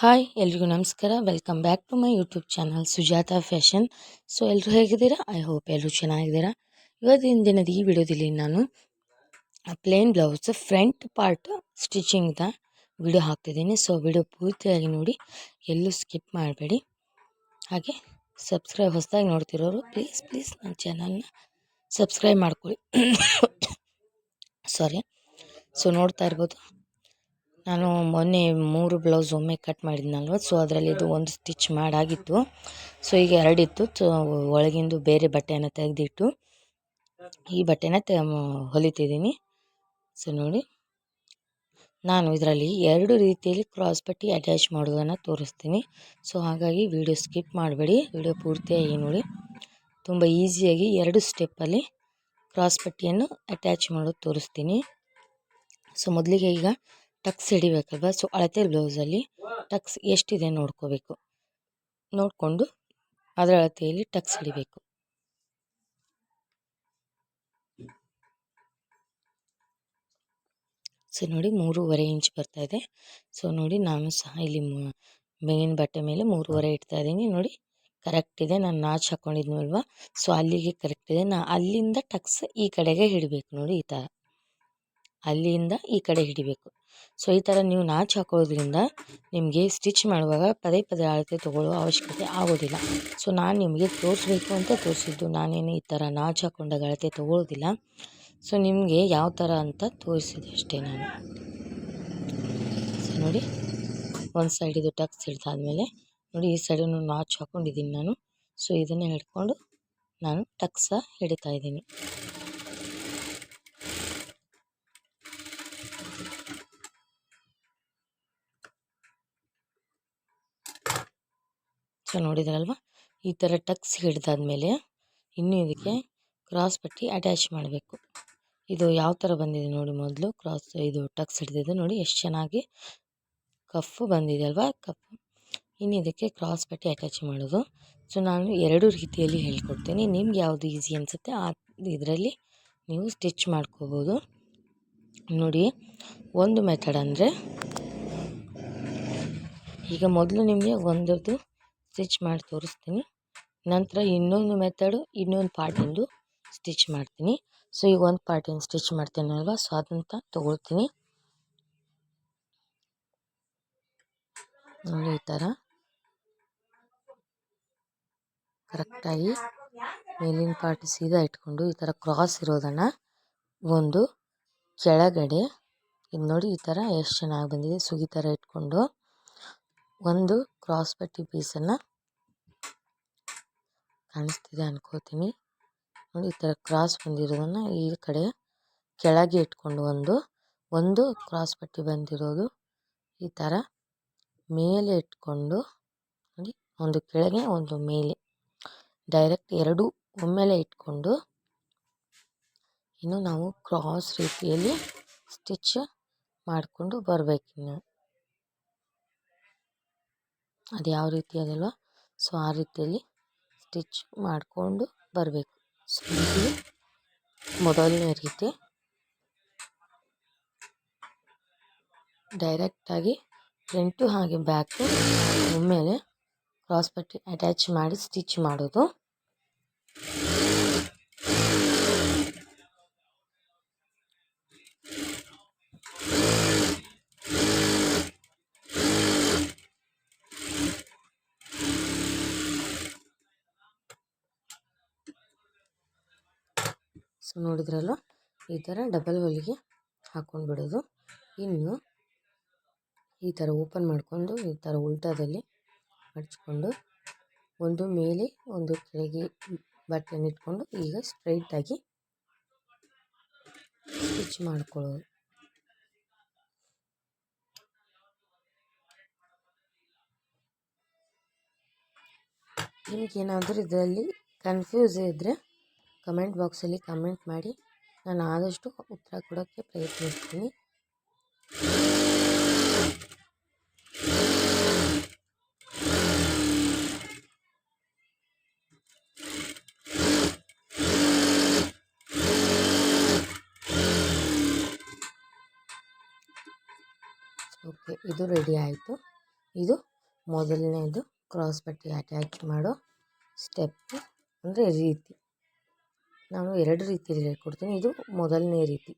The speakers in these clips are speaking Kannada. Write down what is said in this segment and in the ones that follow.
ಹಾಯ್, ಎಲ್ರಿಗೂ ನಮಸ್ಕಾರ. Welcome back to my YouTube channel Sujatha fashion so ಎಲ್ಲರೂ ಹೇಗಿದ್ದೀರಾ? ಐ ಹೋಪ್ ಎಲ್ಲರೂ ಚೆನ್ನಾಗಿದ್ದೀರಾ? ಇವತ್ತಿನ ದಿನದ ಈ ವಿಡಿಯೋದಲ್ಲಿ ನಾನು ಪ್ಲೇನ್ ಬ್ಲೌಸ್ ಫ್ರಂಟ್ ಪಾರ್ಟ್ ಸ್ಟಿಚಿಂಗ್ದ ವಿಡಿಯೋ ಹಾಕ್ತಿದ್ದೀನಿ. ಸೊ ವಿಡಿಯೋ ಪೂರ್ತಿಯಾಗಿ ನೋಡಿ, ಎಲ್ಲೂ ಸ್ಕಿಪ್ ಮಾಡಬೇಡಿ. ಹಾಗೆ ಸಬ್ಸ್ಕ್ರೈಬ್ ಹೊಸದಾಗಿ ನೋಡ್ತಿರೋರು ಪ್ಲೀಸ್ ಪ್ಲೀಸ್ ನನ್ನ ಚಾನಲ್ನ ಸಬ್ಸ್ಕ್ರೈಬ್ ಮಾಡ್ಕೊಳ್ಳಿ. ಸಾರಿ ಸೊ ನೋಡ್ತಾ ಇರ್ಬೋದು. ನಾನು ಮೊನ್ನೆ ಮೂರು ಬ್ಲೌಸ್ ಒಮ್ಮೆ ಕಟ್ ಮಾಡಿದ್ನಲ್ವ ಸೊ ಅದರಲ್ಲಿ ಇದು ಒಂದು ಸ್ಟಿಚ್ ಮಾಡಾಗಿತ್ತು. ಸೊ ಈಗ ಎರಡಿತ್ತು. ಸೊ ಒಳಗಿಂದು ಬೇರೆ ಬಟ್ಟೆನ ತೆಗೆದಿಟ್ಟು ಈ ಬಟ್ಟೆನ ತೆ ಹೊಲಿತಿದ್ದೀನಿ. ಸೊ ನೋಡಿ. ನಾನು ಇದರಲ್ಲಿ ಎರಡು ರೀತಿಯಲ್ಲಿ ಕ್ರಾಸ್ ಪಟ್ಟಿ ಅಟ್ಯಾಚ್ ಮಾಡೋದನ್ನು ತೋರಿಸ್ತೀನಿ. ಸೊ ಹಾಗಾಗಿ ವಿಡಿಯೋ ಸ್ಕಿಪ್ ಮಾಡಬೇಡಿ. ವಿಡಿಯೋ ಪೂರ್ತಿಯಾಗಿ ನೋಡಿ. ತುಂಬ ಈಸಿಯಾಗಿ ಎರಡು ಸ್ಟೆಪ್ಪಲ್ಲಿ ಕ್ರಾಸ್ ಪಟ್ಟಿಯನ್ನು ಅಟ್ಯಾಚ್ ಮಾಡೋದು ತೋರಿಸ್ತೀನಿ. ಸೊ ಮೊದಲಿಗೆ ಈಗ ಟಕ್ಸ್ ಹಿಡಿಬೇಕಲ್ವ? ಸೊ ಅಳತೆ ಬ್ಲೌಸಲ್ಲಿ ಟಕ್ಸ್ ಎಷ್ಟಿದೆ ನೋಡ್ಕೋಬೇಕು. ನೋಡಿಕೊಂಡು ಅದರ ಅಳತೆಯಲ್ಲಿ ಟಕ್ಸ್ ಹಿಡಿಬೇಕು. ಸೊ ನೋಡಿ ಮೂರುವರೆ ಇಂಚ್ ಬರ್ತಾ ಇದೆ. ಸೊ ನೋಡಿ ನಾನು ಸಹ ಇಲ್ಲಿ ಮೇನ್ ಬಟ್ಟೆ ಮೇಲೆ ಮೂರುವರೆ ಇಡ್ತಾ ಇದ್ದೀನಿ. ನೋಡಿ ಕರೆಕ್ಟ್ ಇದೆ. ನಾನು ನಾಚ್ ಹಾಕ್ಕೊಂಡಿದ್ನಲ್ವ ಸೊ ಅಲ್ಲಿಗೆ ಕರೆಕ್ಟ್ ಇದೆ. ನಾ ಅಲ್ಲಿಂದ ಟಕ್ಸ್ ಈ ಕಡೆಗೆ ಹಿಡಬೇಕು ನೋಡಿ ಈ ಥರ ಅಲ್ಲಿಂದ ಈ ಕಡೆ ಹಿಡಿಬೇಕು. ಸೊ ಈ ಥರ ನೀವು ನಾಚು ಹಾಕೋದ್ರಿಂದ ನಿಮಗೆ ಸ್ಟಿಚ್ ಮಾಡುವಾಗ ಪದೇ ಪದೇ ಅಳತೆ ತೊಗೊಳ್ಳೋ ಅವಶ್ಯಕತೆ ಆಗೋದಿಲ್ಲ. ಸೊ ನಾನು ನಿಮಗೆ ತೋರಿಸ್ಬೇಕು ಅಂತ ತೋರಿಸಿದ್ದು. ನಾನೇನು ಈ ಥರ ನಾಚು ಹಾಕೊಂಡಾಗ ಅಳತೆ ತೊಗೊಳ್ಳೋದಿಲ್ಲ. ಸೊ ನಿಮಗೆ ಯಾವ ಥರ ಅಂತ ತೋರಿಸಿದೆ ಅಷ್ಟೇ ನಾನು. ಸೊ ನೋಡಿ, ಒಂದು ಸೈಡಿದು ಟಕ್ಸ್ ಹಿಡ್ದಾದ್ಮೇಲೆ, ನೋಡಿ, ಈ ಸೈಡನ್ನು ನಾಚು ಹಾಕ್ಕೊಂಡಿದ್ದೀನಿ ನಾನು. ಸೊ ಇದನ್ನು ಹಿಡ್ಕೊಂಡು ನಾನು ಟಕ್ಸ ಹಿಡಿತಾ ಇದ್ದೀನಿ. ಸೊ ನೋಡಿದ್ರಲ್ವ? ಈ ಥರ ಟಕ್ಸ್ ಹಿಡ್ದಾದ್ಮೇಲೆ ಇನ್ನು ಇದಕ್ಕೆ ಕ್ರಾಸ್ ಪಟ್ಟಿ ಅಟ್ಯಾಚ್ ಮಾಡಬೇಕು. ಇದು ಯಾವ ಥರ ಬಂದಿದೆ ನೋಡಿ ಮೊದಲು ಕ್ರಾಸ್ ಇದು ಟಕ್ಸ್ ಹಿಡಿದಿದ್ದು ನೋಡಿ ಎಷ್ಟು ಚೆನ್ನಾಗಿ ಕಫು ಬಂದಿದೆ ಅಲ್ವಾ? ಕಫು. ಇನ್ನು ಇದಕ್ಕೆ ಕ್ರಾಸ್ ಪಟ್ಟಿ ಅಟ್ಯಾಚ್ ಮಾಡೋದು. ಸೊ ನಾನು ಎರಡು ರೀತಿಯಲ್ಲಿ ಹೇಳ್ಕೊಡ್ತೀನಿ. ನಿಮ್ಗೆ ಯಾವುದು ಈಸಿ ಅನಿಸುತ್ತೆ ಆ ಇದರಲ್ಲಿ ನೀವು ಸ್ಟಿಚ್ ಮಾಡ್ಕೋಬೋದು. ನೋಡಿ, ಒಂದು ಮೆಥಡ್ ಅಂದರೆ ಈಗ ಮೊದಲು ನಿಮಗೆ ಒಂದರದ್ದು ಸ್ಟಿಚ್ ಮಾಡಿ ತೋರಿಸ್ತೀನಿ. ನಂತರ ಇನ್ನೊಂದು ಮೆಥಡು ಇನ್ನೊಂದು ಪಾರ್ಟಿಂದು ಸ್ಟಿಚ್ ಮಾಡ್ತೀನಿ. ಸೊ ಈಗ ಒಂದು ಪಾರ್ಟಿನ ಸ್ಟಿಚ್ ಮಾಡ್ತೀನಲ್ವ? ಸೊ ಅದಂತ ತೊಗೊಳ್ತೀನಿ. ನೋಡಿ ಈ ಥರ ಕರೆಕ್ಟಾಗಿ ಮೇಲಿನ ಪಾರ್ಟ್ ಸೀದಾ ಇಟ್ಕೊಂಡು ಈ ಥರ ಕ್ರಾಸ್ ಇರೋದನ್ನು ಒಂದು ಕೆಳಗಡೆ, ಇದು ನೋಡಿ ಈ ಥರ ಎಷ್ಟು ಚೆನ್ನಾಗಿ ಬಂದಿದೆ. ಸುಗಿ ಥರ ಇಟ್ಕೊಂಡು ಒಂದು ಕ್ರಾಸ್ ಪಟ್ಟಿ ಪೀಸನ್ನು ಕಾಣಿಸ್ತಿದೆ ಅನ್ಕೋತೀನಿ. ಈ ಥರ ಕ್ರಾಸ್ ಬಂದಿರೋದನ್ನ ಈ ಕಡೆ ಕೆಳಗೆ ಇಟ್ಕೊಂಡು ಒಂದು ಒಂದು ಕ್ರಾಸ್ ಪಟ್ಟಿ ಬಂದಿರೋದು ಈ ಥರ ಮೇಲೆ ಇಟ್ಕೊಂಡು, ನೋಡಿ, ಒಂದು ಕೆಳಗೆ, ಒಂದು ಮೇಲೆ. ಡೈರೆಕ್ಟ್ ಎರಡು ಒಮ್ಮೆಲೆ ಇಟ್ಕೊಂಡು ಇನ್ನು ನಾವು ಕ್ರಾಸ್ ರೀತಿಯಲ್ಲಿ ಸ್ಟಿಚ್ ಮಾಡಿಕೊಂಡು ಬರಬೇಕಿನ್ನು ಅದು ಯಾವ ರೀತಿ ಅದಲ್ವ ಸೊ ಆ ರೀತಿಯಲ್ಲಿ ಸ್ಟಿಚ್ ಮಾಡಿಕೊಂಡು ಬರಬೇಕು. ಸೊ ಇದು ಮೊದಲನೇ ರೀತಿ ಡೈರೆಕ್ಟಾಗಿ ಫ್ರಂಟು ಹಾಗೆ ಬ್ಯಾಕು ಒಮ್ಮೆಲೆ ಕ್ರಾಸ್ ಪಟ್ಟಿ ಅಟ್ಯಾಚ್ ಮಾಡಿ ಸ್ಟಿಚ್ ಮಾಡೋದು. ಸೊ ನೋಡಿದ್ರಲ್ವ ಈ ಥರ ಡಬಲ್ ಹೊಲಿಗೆ ಹಾಕ್ಕೊಂಡು ಬಿಡೋದು. ಇನ್ನು ಈ ಥರ ಓಪನ್ ಮಾಡಿಕೊಂಡು ಈ ಥರ ಉಲ್ಟಾದಲ್ಲಿ ಮಡಚ್ಕೊಂಡು ಒಂದು ಮೇಲೆ ಒಂದು ಕೆಳಗೆ ಬಟ್ಟೆನ ಇಟ್ಕೊಂಡು ಈಗ ಸ್ಟ್ರೈಟಾಗಿ ಸ್ಟಿಚ್ ಮಾಡ್ಕೊಳ್ಳೋದು. ನಿಮಗೇನಾದರೂ ಇದರಲ್ಲಿ ಕನ್ಫ್ಯೂಸ್ ಇದ್ದರೆ ಕಮೆಂಟ್ ಬಾಕ್ಸಲ್ಲಿ ಕಮೆಂಟ್ ಮಾಡಿ ನಾನು ಆದಷ್ಟು ಉತ್ತರ ಕೊಡೋಕ್ಕೆ ಪ್ರಯತ್ನಿಸ್ತೀನಿ ಓಕೆ ಇದು ರೆಡಿ ಆಯಿತು ಇದು ಮೊದಲನೇದು ಕ್ರಾಸ್ ಪಟ್ಟಿ ಅಟ್ಯಾಚ್ ಮಾಡೋ ಸ್ಟೆಪ್ ಅಂದರೆ ರೀತಿ ನಾನು ಎರಡು ರೀತಿಯಲ್ಲಿ ಹೇಳ್ಕೊಡ್ತೀನಿ. ಇದು ಮೊದಲನೇ ರೀತಿ.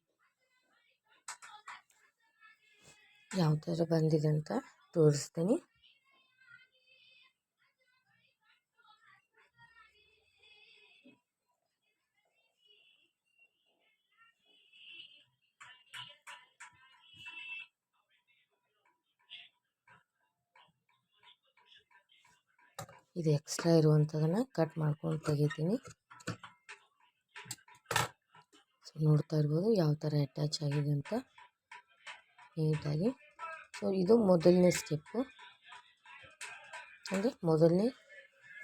ಯಾವ ಥರ ಬಂದಿದೆ ಅಂತ ತೋರಿಸ್ತೀನಿ. ಇದು ಎಕ್ಸ್ಟ್ರಾ ಇರುವಂಥದನ್ನು ಕಟ್ ಮಾಡ್ಕೊಂಡು ತೆಗಿತೀನಿ ಸೊ ನೋಡ್ತಾ ಇರ್ಬೋದು ಯಾವ ಥರ ಅಟ್ಯಾಚ್ ಆಗಿದೆ ಅಂತ ನೀಟಾಗಿ. ಸೊ ಇದು ಮೊದಲನೇ ಸ್ಟೆಪ್ಪು ಅಂದರೆ ಮೊದಲನೇ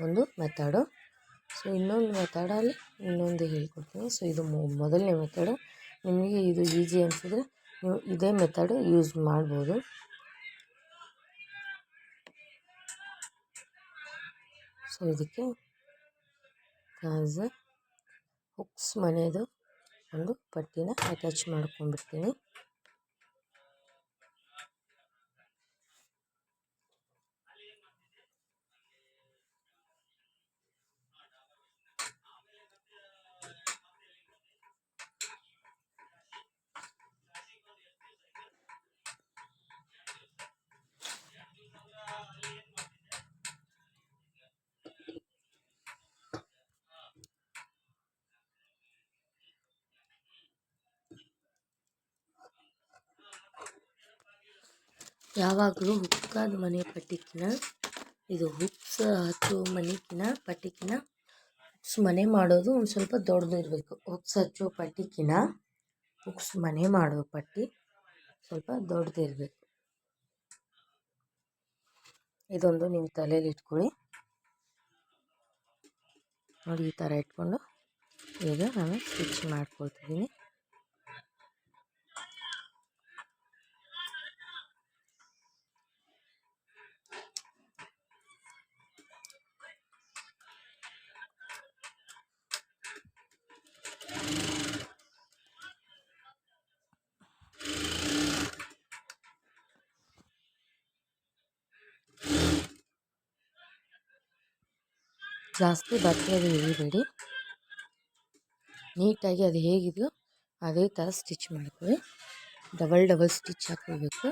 ಒಂದು ಮೆಥಡು ಸೊ ಇನ್ನೊಂದು ಮೆಥಡಲ್ಲಿ ಇನ್ನೊಂದು ಹೇಳ್ಕೊಡ್ತೀನಿ. ಸೊ ಇದು ಮೊದಲನೇ ಮೆಥಡು ನಿಮಗೆ ಇದು ಈಸಿ ಅನಿಸಿದ್ರೆ ನೀವು ಇದೇ ಮೆಥಡು ಯೂಸ್ ಮಾಡ್ಬೋದು. ಸೊ ಇದಕ್ಕೆ ಕಾಜ ಹುಕ್ಸ್ ಮನೆಯದು ಒಂದು ಪಟ್ಟಿನ ಅಟ್ಯಾಚ್ ಮಾಡ್ಕೊಂಡ್ಬಿಡ್ತೀನಿ. ಯಾವಾಗಲೂ ಹುಕ್ಕಾದ ಮನೆ ಪಟ್ಟಿಕ್ಕಿನ ಇದು ಹುಕ್ಸ್ ಹಚ್ಚೋ ಮನೆಕಿನ ಪಟ್ಟಿಕ್ಕಿನ ಹುಕ್ಸ್ ಮನೆ ಮಾಡೋದು ಒಂದು ಸ್ವಲ್ಪ ದೊಡ್ಡದು ಇರಬೇಕು. ಹುಕ್ಸ್ ಹಚ್ಚೋ ಪಟ್ಟಿಕ್ಕಿನ ಹುಕ್ಸ್ ಮನೆ ಮಾಡೋ ಪಟ್ಟಿ ಸ್ವಲ್ಪ ದೊಡ್ಡದು ಇರಬೇಕು. ಇದೊಂದು ನೀವು ತಲೆಯಲ್ಲಿ ಇಟ್ಕೊಳ್ಳಿ. ನೋಡಿ ಈ ಥರ ಇಟ್ಕೊಂಡು ಈಗ ನಾನು ಸ್ಟಿಚ್ ಮಾಡ್ಕೊಳ್ತಿದ್ದೀನಿ. ಜಾಸ್ತಿ ಬಟ್ಟೆಗೆ ಇಳಿಬೇಡಿ ನೀಟಾಗಿ ಅದು ಹೇಗಿದೆಯೋ ಅದೇ ಥರ ಸ್ಟಿಚ್ ಮಾಡ್ಕೊಳ್ಳಿ. ಡಬಲ್ ಡಬಲ್ ಸ್ಟಿಚ್ ಹಾಕ್ಕೋಬೇಕು.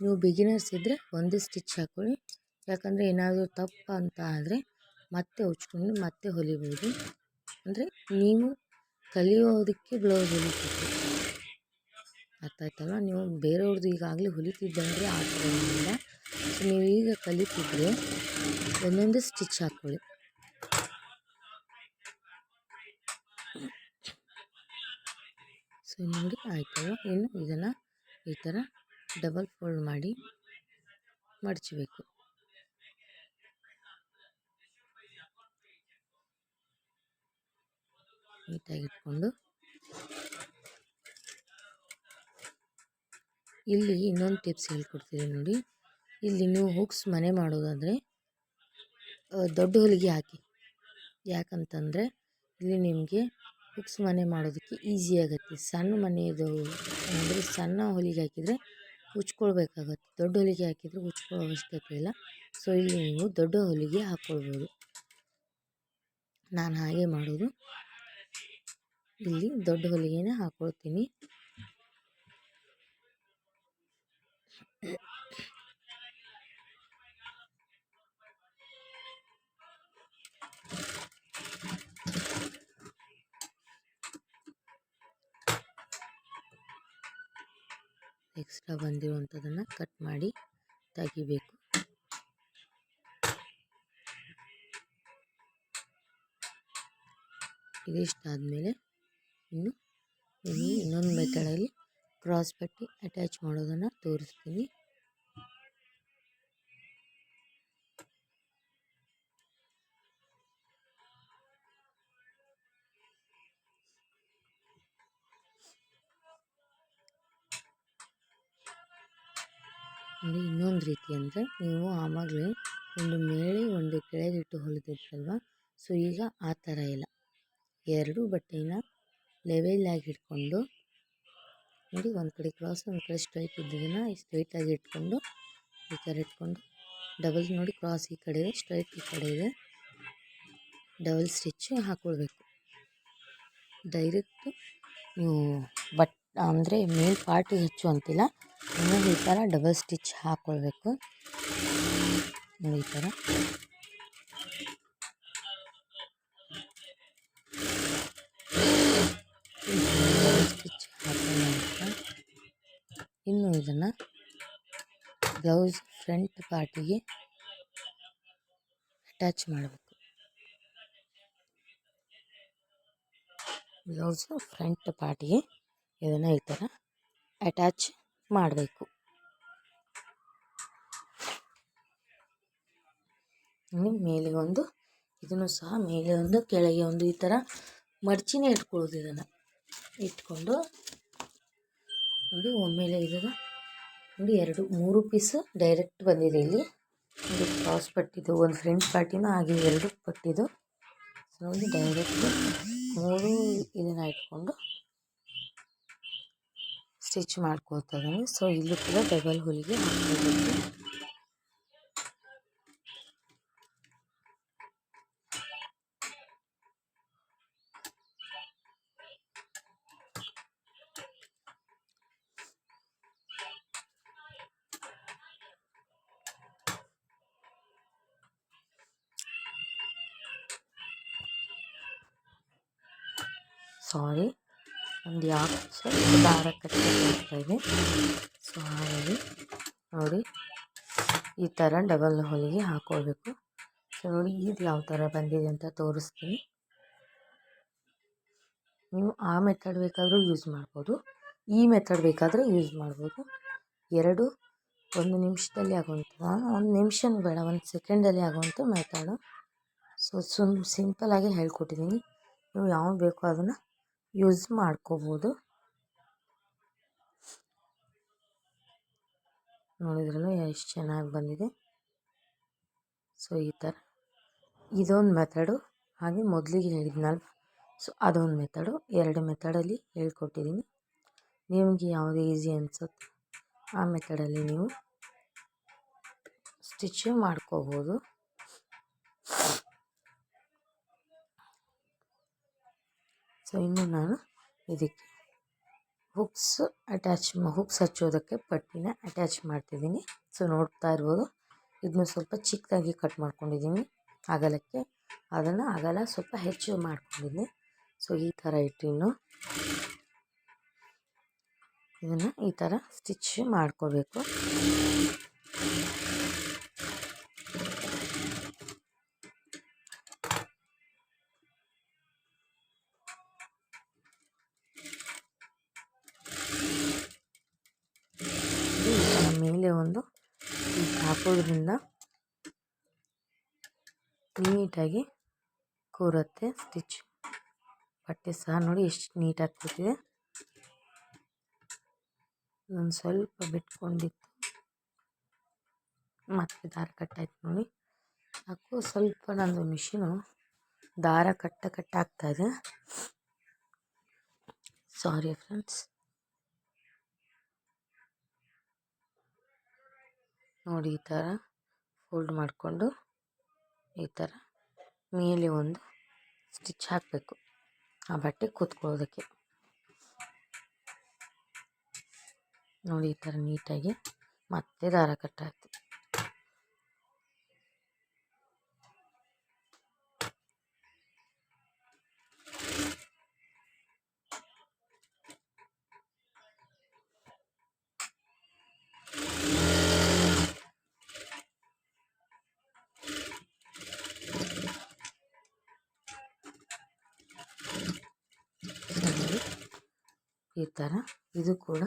ನೀವು ಬಿಗಿನರ್ಸ್ ಇದ್ದರೆ ಒಂದೇ ಸ್ಟಿಚ್ ಹಾಕ್ಕೊಳ್ಳಿ. ಯಾಕಂದರೆ ಏನಾದರೂ ತಪ್ಪು ಅಂತ ಆದರೆ ಮತ್ತೆ ಉಚ್ಕೊಂಡು ಮತ್ತೆ ಹೊಲಿಬೋದು. ಅಂದರೆ ನೀವು ಕಲಿಯೋದಕ್ಕೆ ಬ್ಲೌಸ್ ಹೊಲಿಬೇಕು. ಅರ್ಥ ಆಯ್ತಲ್ಲ ನೀವು ಬೇರೆಯವ್ರದ್ದು ಈಗಾಗಲೇ ಹೊಲಿತಿದ್ದಂದರೆ ಆ ಥರ ಏನಿಲ್ಲ ಸೊ ನೀವು ಈಗ ಕಲಿತಿದ್ರೆ ಒಂದೊಂದು ಸ್ಟಿಚ್ ಹಾಕ್ಕೊಳ್ಳಿ. ಸೊ ನೋಡಿ ಆಯಿತಲ್ಲ ಇನ್ನು ಇದನ್ನು ಈ ಥರ ಡಬಲ್ ಫೋಲ್ಡ್ ಮಾಡಿ ಮಡಚಬೇಕು. ನೀಟಾಗಿ ಇಟ್ಕೊಂಡು ಇಲ್ಲಿ ಇನ್ನೊಂದು ಟಿಪ್ಸ್ ಹೇಳ್ಕೊಡ್ತೀನಿ ನೋಡಿ. ಇಲ್ಲಿ ನೀವು ಹುಕ್ಸ್ ಮನೆ ಮಾಡೋದಾದರೆ ದೊಡ್ಡ ಹೊಲಿಗೆ ಹಾಕಿ. ಯಾಕಂತಂದರೆ, ಇಲ್ಲಿ ನಿಮಗೆ ಹುಕ್ಸ್ ಮನೆ ಮಾಡೋದಕ್ಕೆ ಈಸಿ ಆಗುತ್ತೆ. ಸಣ್ಣ ಮನೆಯದು ಅಂದರೆ ಸಣ್ಣ ಹೊಲಿಗೆ ಹಾಕಿದರೆ ಉಚ್ಕೊಳ್ಬೇಕಾಗತ್ತೆ ದೊಡ್ಡ ಹೊಲಿಗೆ ಹಾಕಿದರೆ ಉಚ್ಕೊಳ್ಳೋ ಅವಶ್ಯಕತೆ ಇಲ್ಲ. ಸೊ, ಇಲ್ಲಿ ನೀವು ದೊಡ್ಡ ಹೊಲಿಗೆ ಹಾಕ್ಕೊಳ್ಬೋದು ನಾನು ಹಾಗೆ ಮಾಡೋದು. ಇಲ್ಲಿ ದೊಡ್ಡ ಹೊಲಿಗೆನೇ ಹಾಕ್ಕೊಳ್ತೀನಿ ಎಕ್ಸ್ಟ್ರಾ ಬಂದಿರುವಂಥದ್ದನ್ನು ಕಟ್ ಮಾಡಿ ತೆಗಿಬೇಕು. ಇದಿಷ್ಟಾದಮೇಲೆ ಇನ್ನು ಇನ್ನೊಂದು ಮೆಥಡಲ್ಲಿ ಕ್ರಾಸ್ ಪಟ್ಟಿ ಅಟ್ಯಾಚ್ ಮಾಡೋದನ್ನು ತೋರಿಸ್ತೀನಿ. ನೋಡಿ ಇನ್ನೊಂದು ರೀತಿ ಅಂದರೆ ನೀವು ಆವಾಗಲೇ ಒಂದು ಮೇಲೆ ಒಂದು ಕೆಳಗಿಟ್ಟು ಹೊಲಿದಿದ್ರಲ್ವ, ಸೊ ಈಗ ಆ ಥರ ಇಲ್ಲ. ಎರಡು ಬಟ್ಟೆನ ಲೆವೆಲಾಗಿ ಇಟ್ಕೊಂಡು ನೋಡಿ, ಒಂದು ಕಡೆ ಕ್ರಾಸ್ ಒಂದು ಕಡೆ ಸ್ಟ್ರೈಟ್ ಇದ್ದಿದ್ದನ್ನು ಸ್ಟ್ರೈಟಾಗಿ ಇಟ್ಕೊಂಡು, ಈ ಥರ ಇಟ್ಕೊಂಡು ಡಬಲ್ ನೋಡಿ ಕ್ರಾಸ್ ಈ ಕಡೆ ಇದೆ ಸ್ಟ್ರೈಟ್ ಈ ಕಡೆ ಇದೆ. ಡಬಲ್ ಸ್ಟಿಚ್ ಹಾಕ್ಕೊಳ್ಬೇಕು ಡೈರೆಕ್ಟು ನೀವು ಬಟ್, ಅಂದರೆ ಮೇಲ್ ಪಾರ್ಟಿ ಹೆಚ್ಚು ಅಂತಿಲ್ಲ, ಇನ್ನು ಈ ಥರ ಡಬಲ್ ಸ್ಟಿಚ್ ಹಾಕ್ಕೊಳ್ಬೇಕು ನೋಡಿ ಈ ಥರ ಸ್ಟಿಚ್ ಹಾಕಿದ ನಂತರ ಇನ್ನು ಇದನ್ನು ಬ್ಲೌಸ್ ಫ್ರಂಟ್ ಪಾರ್ಟಿಗೆ ಅಟ್ಯಾಚ್ ಮಾಡಬೇಕು. ಬ್ಲೌಸ್ ಫ್ರಂಟ್ ಪಾರ್ಟಿಗೆ ಇದನ್ನು ಈ ಥರ ಅಟ್ಯಾಚ್ ಮಾಡಬೇಕು. ಮೇಲೆ ಒಂದು, ಇದನ್ನು ಸಹ ಮೇಲೆ ಒಂದು, ಕೆಳಗೆ ಒಂದು ಈ ಥರ ಮಡ್ಚಿನೇ ಇಟ್ಕೊಳ್ಳೋದು ಇದನ್ನು. ಇಟ್ಕೊಂಡು ನೋಡಿ, ಒಮ್ಮೆಲೆ ಇದನ್ನು ನೋಡಿ, ಎರಡು, ಮೂರು ಪೀಸ್ ಡೈರೆಕ್ಟ್ ಬಂದಿದೆ ಇಲ್ಲಿ. ಒಂದು ಕ್ರಾಸ್ ಪಟ್ಟಿದ್ದು ಒಂದು ಫ್ರಂಟ್ ಪಾರ್ಟಿನೂ ಹಾಗೆ ಎರಡು ಪಟ್ಟಿದ್ದು ಸೊ ನೋಡಿ, ಡೈರೆಕ್ಟ್ ಮೂರು ಇದನ್ನು ಇಟ್ಕೊಂಡು ಸ್ಟಿಚ್ ಮಾಡ್ಕೋತಾ ಇದ್ದೀನಿ. ಸೊ ಇಲ್ಲೂ ಕೂಡ ಡಬಲ್ ಹುಲಿಗೆ ಹಾಕ್ಕೊಳ್ಬೇಕು ಸಾರಿ ಒಂದು ಯಾಕೆ ಸ್ವಲ್ಪ ಕಟ್ಟಿ ಇದೆ ಸೊ ಹಾಗಾಗಿ ನೋಡಿ ಈ ಥರ ಡಬಲ್ ಹೊಲಿಗೆ ಹಾಕ್ಕೊಳ್ಬೇಕು ಸೊ ನೋಡಿ ಇದು ಯಾವ ಥರ ಬಂದಿದೆ ಅಂತ ತೋರಿಸ್ತೀನಿ. ನೀವು ಆ ಮೆಥಡ್ ಬೇಕಾದರೂ ಯೂಸ್ ಮಾಡ್ಬೋದು. ಈ ಮೆಥಡ್ ಬೇಕಾದರೆ ಯೂಸ್ ಮಾಡ್ಬೋದು. ಎರಡು ಒಂದು ನಿಮಿಷದಲ್ಲಿ ಆಗುವಂಥ ಒಂದು ನಿಮಿಷನೂ ಬೇಡ, ಒಂದು ಸೆಕೆಂಡಲ್ಲಿ ಆಗುವಂಥ ಮೆಥಡು ಸೊ ಸುಮ್ ಸಿಂಪಲಾಗಿ ಹೇಳ್ಕೊಟ್ಟಿದ್ದೀನಿ ನೀವು ಯಾವ್ದು ಬೇಕೋ ಅದನ್ನು ಯೂಸ್ ಮಾಡ್ಕೋಬೋದು. ನೋಡಿದ್ರಲ್ಲ ಎಷ್ಟು ಚೆನ್ನಾಗಿ ಬಂದಿದೆ. ಸೊ ಈ ಥರ. ಇದೊಂದು ಮೆಥಡು ಹಾಗೆ ಮೊದಲಿಗೆ ಹೇಳಿದ್ನಲ್ಲ. ಸೊ ಅದೊಂದು ಮೆಥಡು ಎರಡು ಮೆಥಡಲ್ಲಿ ಹೇಳ್ಕೊಟ್ಟಿದ್ದೀನಿ ನಿಮಗೆ ಯಾವುದು ಈಸಿ ಅನಿಸುತ್ತೆ ಆ ಮೆಥಡಲ್ಲಿ ನೀವು ಸ್ಟಿಚ್ ಮಾಡ್ಕೋಬೋದು. ಸೊ ಇನ್ನು ನಾನು ಇದಕ್ಕೆ ಹುಕ್ಸ್ ಅಟ್ಯಾಚ್ ಹುಕ್ಸ್ ಹಚ್ಚೋದಕ್ಕೆ ಪಟ್ಟಿನ ಅಟ್ಯಾಚ್ ಮಾಡ್ತಿದ್ದೀನಿ. ಸೊ, ನೋಡ್ತಾ ಇರ್ಬೋದು. ಇದನ್ನ ಸ್ವಲ್ಪ ಚಿಕ್ಕದಾಗಿ ಕಟ್ ಮಾಡ್ಕೊಂಡಿದ್ದೀನಿ. ಅಗಲಕ್ಕೆ ಅದನ್ನು ಅಗಲ ಸ್ವಲ್ಪ ಹೆಚ್ಚು ಮಾಡ್ಕೊಂಡಿದ್ದೀನಿ. ಸೊ, ಈ ಥರ ಇಟ್ಟಿನ್ನು ಇದನ್ನು ಈ ಥರ ಸ್ಟಿಚ್ ಮಾಡ್ಕೋಬೇಕು ಮೇಲೆ ಒಂದು ಹಾಕೋದ್ರಿಂದ ನೀಟಾಗಿ ಕೂರುತ್ತೆ ಸ್ಟಿಚ್ ಬಟ್ಟೆ ಸಹ ನೋಡಿ ಎಷ್ಟು ನೀಟಾಗಿ ಕೂತಿದೆ. ಒಂದು ಸ್ವಲ್ಪ ಬಿಟ್ಕೊಂಡಿತ್ತು. ಮತ್ತೆ ದಾರ ಕಟ್ಟಾಯ್ತು ನೋಡಿ. ಹಾಕು ಸ್ವಲ್ಪ ನಂದು ಮಿಷಿನು ದಾರ ಕಟ್ಟ ಕಟ್ಟಾಗ್ತಾ ಇದೆ. ಸಾರಿ ಫ್ರೆಂಡ್ಸ್ ನೋಡಿ ಈ ಥರ ಫೋಲ್ಡ್ ಮಾಡಿಕೊಂಡು ಈ ಥರ ಮೇಲೆ ಒಂದು ಸ್ಟಿಚ್ ಹಾಕಬೇಕು. ಆ ಬಟ್ಟೆ ಕೂತ್ಕೊಳ್ಳೋದಕ್ಕೆ. ನೋಡಿ ಈ ಥರ ನೀಟಾಗಿ ಮತ್ತೆ ದಾರ ಕಟ್ಟಾಯ್ತು ಈ ಥರ ಇದು ಕೂಡ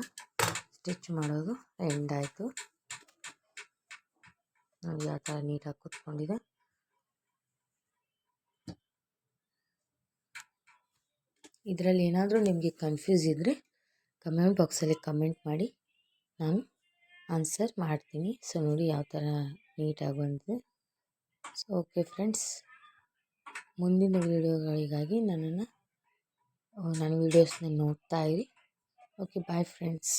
ಸ್ಟಿಚ್ ಮಾಡೋದು ಎಂಡ್ ಆಯಿತು. ನೋಡಿ ಯಾವ ಥರ ನೀಟಾಗಿ ಕೂತ್ಕೊಂಡಿದೆ. ಇದರಲ್ಲಿ ಏನಾದರೂ ನಿಮಗೆ ಕನ್ಫ್ಯೂಸ್ ಇದ್ದರೆ ಕಮೆಂಟ್ ಬಾಕ್ಸಲ್ಲಿ ಕಮೆಂಟ್ ಮಾಡಿ. ನಾನು ಆನ್ಸರ್ ಮಾಡ್ತೀನಿ. ಸೊ ನೋಡಿ ಯಾವ ಥರ ನೀಟಾಗಿ ಬಂದಿದೆ. ಸೊ ಓಕೆ ಫ್ರೆಂಡ್ಸ್ ಮುಂದಿನ ವೀಡಿಯೋಗಳಿಗಾಗಿ ನನ್ನನ್ನು, ನನ್ನ ವೀಡಿಯೋಸ್ನ ನೋಡ್ತಾ ಇರಿ. Okay bye friends